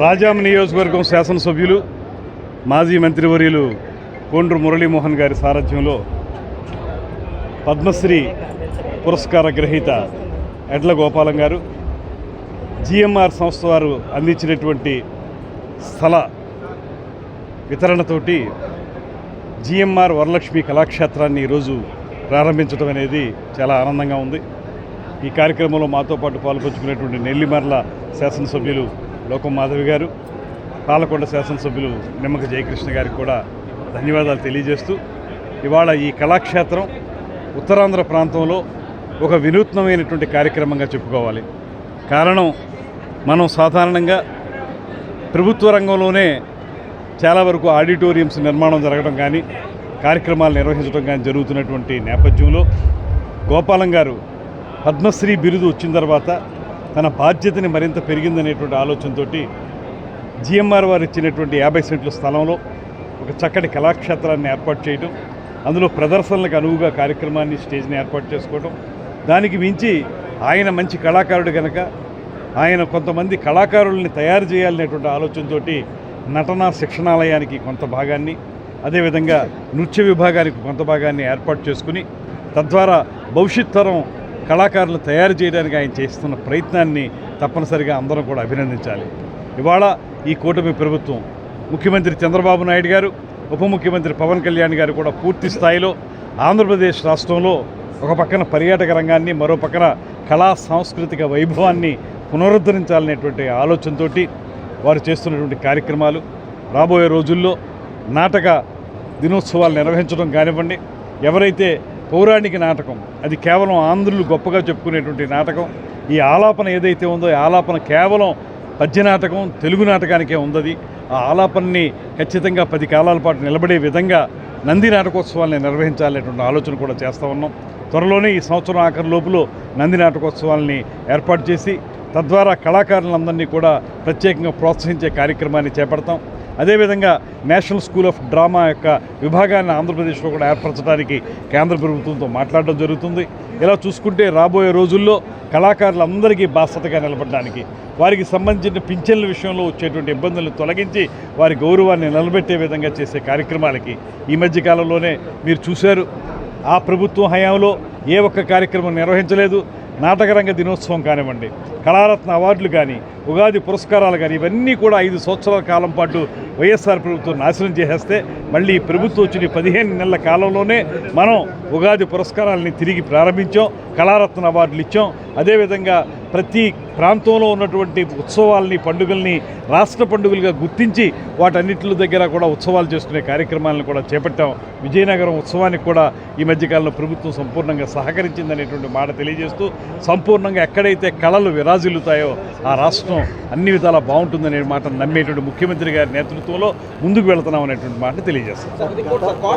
రాజాం నియోజకవర్గం శాసనసభ్యులు మాజీ మంత్రివర్యులు కోండ్రు మురళీమోహన్ గారి సారథ్యంలో పద్మశ్రీ పురస్కార గ్రహీత ఎడ్ల గోపాలం గారు జిఎంఆర్ సంస్థ వారు అందించినటువంటి స్థల వితరణతోటి జిఎంఆర్ వరలక్ష్మి కళాక్షేత్రాన్ని ఈరోజు ప్రారంభించడం అనేది చాలా ఆనందంగా ఉంది. ఈ కార్యక్రమంలో మాతో పాటు పాల్పంచుకునేటువంటి నెల్లిమర్ల శాసనసభ్యులు లోకం మాధవి గారు పాలకొండ శాసనసభ్యులు నిమ్మక జయకృష్ణ గారికి కూడా ధన్యవాదాలు తెలియజేస్తూ ఇవాళ ఈ కళాక్షేత్రం ఉత్తరాంధ్ర ప్రాంతంలో ఒక వినూత్నమైనటువంటి కార్యక్రమంగా చెప్పుకోవాలి. కారణం మనం సాధారణంగా ప్రభుత్వ రంగంలోనే చాలా వరకు ఆడిటోరియంస్ నిర్మాణం జరగడం కానీ కార్యక్రమాలు నిర్వహించడం కానీ జరుగుతున్నటువంటి నేపథ్యంలో గోపాలం గారు పద్మశ్రీ బిరుదు వచ్చిన తర్వాత తన బాధ్యతని మరింత పెరిగిందనేటువంటి ఆలోచనతో జిఎంఆర్ వారు ఇచ్చినటువంటి యాభై సెంట్ల స్థలంలో ఒక చక్కటి కళాక్షేత్రాన్ని ఏర్పాటు చేయడం అందులో ప్రదర్శనలకు అనువుగా కార్యక్రమాన్ని స్టేజ్ని ఏర్పాటు చేసుకోవడం దానికి మించి ఆయన మంచి కళాకారుడు కనుక ఆయన కొంతమంది కళాకారుల్ని తయారు చేయాలనేటువంటి ఆలోచనతో నటనా శిక్షణాలయానికి కొంత భాగాన్ని అదేవిధంగా నృత్య విభాగానికి కొంత భాగాన్ని ఏర్పాటు చేసుకుని తద్వారా భవిష్యత్ తరం కళాకారులు తయారు చేయడానికి ఆయన చేస్తున్న ప్రయత్నాన్ని తప్పనిసరిగా అందరం కూడా అభినందించాలి. ఇవాళ ఈ కూటమి ప్రభుత్వం ముఖ్యమంత్రి చంద్రబాబు నాయుడు గారు ఉప ముఖ్యమంత్రి పవన్ కళ్యాణ్ గారు కూడా పూర్తి స్థాయిలో ఆంధ్రప్రదేశ్ రాష్ట్రంలో ఒక పక్కన పర్యాటక రంగాన్ని మరో పక్కన కళా సాంస్కృతిక వైభవాన్ని పునరుద్ధరించాలనేటువంటి ఆలోచనతో వారు చేస్తున్నటువంటి కార్యక్రమాలు. రాబోయే రోజుల్లో నాటక దినోత్సవాలు నిర్వహించడం కానివ్వండి ఎవరైతే పౌరాణిక నాటకం. అది కేవలం ఆంధ్రులు గొప్పగా చెప్పుకునేటువంటి నాటకం. ఈ ఆలాపన ఏదైతే ఉందో ఈ ఆలాపన కేవలం పద్య నాటకం తెలుగు నాటకానికే ఉందది. ఆ ఆలాపనని ఖచ్చితంగా పది కాలాల పాటు నిలబడే విధంగా నంది నాటకోత్సవాల్ని నిర్వహించాలనేటువంటి ఆలోచన కూడా చేస్తూ ఉన్నాం. త్వరలోనే ఈ సంవత్సరం ఆఖరి లోపులో నంది నాటకోత్సవాల్ని ఏర్పాటు చేసి తద్వారా కళాకారులందరినీ కూడా ప్రత్యేకంగా ప్రోత్సహించే కార్యక్రమాన్ని చేపడతాం. అదేవిధంగా నేషనల్ స్కూల్ ఆఫ్ డ్రామా యొక్క విభాగాన్ని ఆంధ్రప్రదేశ్లో కూడా ఏర్పరచడానికి కేంద్ర ప్రభుత్వంతో మాట్లాడడం జరుగుతుంది. ఇలా చూసుకుంటే రాబోయే రోజుల్లో కళాకారులందరికీ బాధ్యతగా నిలబడడానికి వారికి సంబంధించిన పింఛన్ల విషయంలో వచ్చేటువంటి ఇబ్బందులను తొలగించి వారి గౌరవాన్ని నిలబెట్టే విధంగా చేసే కార్యక్రమాలకి ఈ మధ్యకాలంలోనే మీరు చూశారు. ఆ ప్రభుత్వం హయాంలో ఏ ఒక్క కార్యక్రమం నిర్వహించలేదు. నాటకరంగ దినోత్సవం కానివ్వండి కళారత్న అవార్డులు కానీ ఉగాది పురస్కారాలు కానీ ఇవన్నీ కూడా ఐదు సంవత్సరాల కాలం పాటు వైఎస్ఆర్ ప్రభుత్వం నాశనం చేసేస్తే మళ్ళీ ప్రభుత్వం వచ్చిన పదిహేను నెలల కాలంలోనే మనం ఉగాది పురస్కారాలని తిరిగి ప్రారంభించాం కళారత్న అవార్డులు ఇచ్చాం. అదేవిధంగా ప్రతి ప్రాంతంలో ఉన్నటువంటి ఉత్సవాల్ని పండుగల్ని రాష్ట్ర పండుగలుగా గుర్తించి వాటన్నిటి దగ్గర కూడా ఉత్సవాలు చేసుకునే కార్యక్రమాలను కూడా చేపట్టాం. విజయనగరం ఉత్సవానికి కూడా ఈ మధ్యకాలంలో ప్రభుత్వం సంపూర్ణంగా సహకరించిందనేటువంటి మాట తెలియజేస్తూ సంపూర్ణంగా ఎక్కడైతే కళలు విరాజిల్లుతాయో ఆ రాష్ట్రం రాష్ట్రం అన్ని విధాలా బాగుంటుందనే మాట నమ్మేటువంటి ముఖ్యమంత్రి గారి నేతృత్వంలో ముందుకు వెళుతున్నాం అనేటువంటి మాట తెలియజేస్తాం.